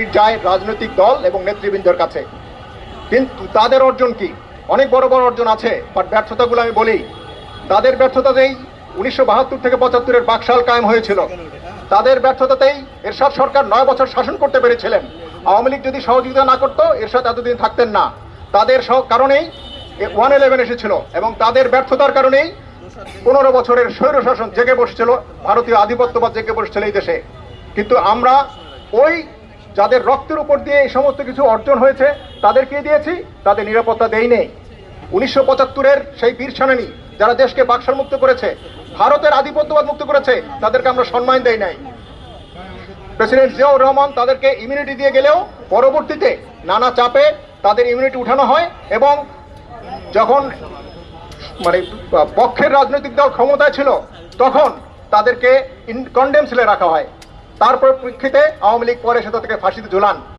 যায় রাজনৈতিক দল এবং নেতৃবৃন্দের কাছে। কিন্তু তাদের অর্জন কি? অনেক বড় বড় অর্জন আছে বাট ব্যর্থতাগুলো আমি বলি। তাদের ব্যর্থতাতেই উনিশশো বাহাত্তর থেকে পঁচাত্তরের বাকশাল কায়েম হয়েছিল। তাদের ব্যর্থতাতেই এরশাদ সরকার নয় বছর শাসন করতে পেরেছিলেন। আওয়ামী লীগ যদি সহযোগিতা না করতো, এরশাদ এতদিন থাকতেন না। তাদের সহ- কারণেই ওয়ান ইলেভেন এসেছিল এবং তাদের ব্যর্থতার কারণেই পনেরো বছরের স্বৈর শাসন জেগে বসছিল, ভারতীয় আধিপত্যবাদ জেগে বসছিল এই দেশে। কিন্তু আমরা ওই যাদের রক্তের উপর দিয়ে এই সমস্ত কিছু অর্জন হয়েছে, তাদেরকে দিয়েছি, তাদের নিরাপত্তা দেই নেই। উনিশশো পঁচাত্তরের সেই বীর সেনানী যারা দেশকে বাক্সার মুক্ত করেছে, ভারতের আধিপত্যবাদ মুক্ত করেছে, তাদেরকে আমরা সম্মান দেই নাই। প্রেসিডেন্ট জিয়াউর রহমান তাদেরকে ইমিউনিটি দিয়ে গেলেও পরবর্তীতে নানা চাপে তাদের ইমিউনিটি উঠানো হয় এবং যখন মানে পক্ষের রাজনৈতিক দল ক্ষমতায় ছিল, তখন তাদেরকে কন্ডেম রাখা হয়। তার প্রেক্ষিতে আওয়ামী লীগ পরে সেটা থেকে ফাঁসিতে ঝুলান।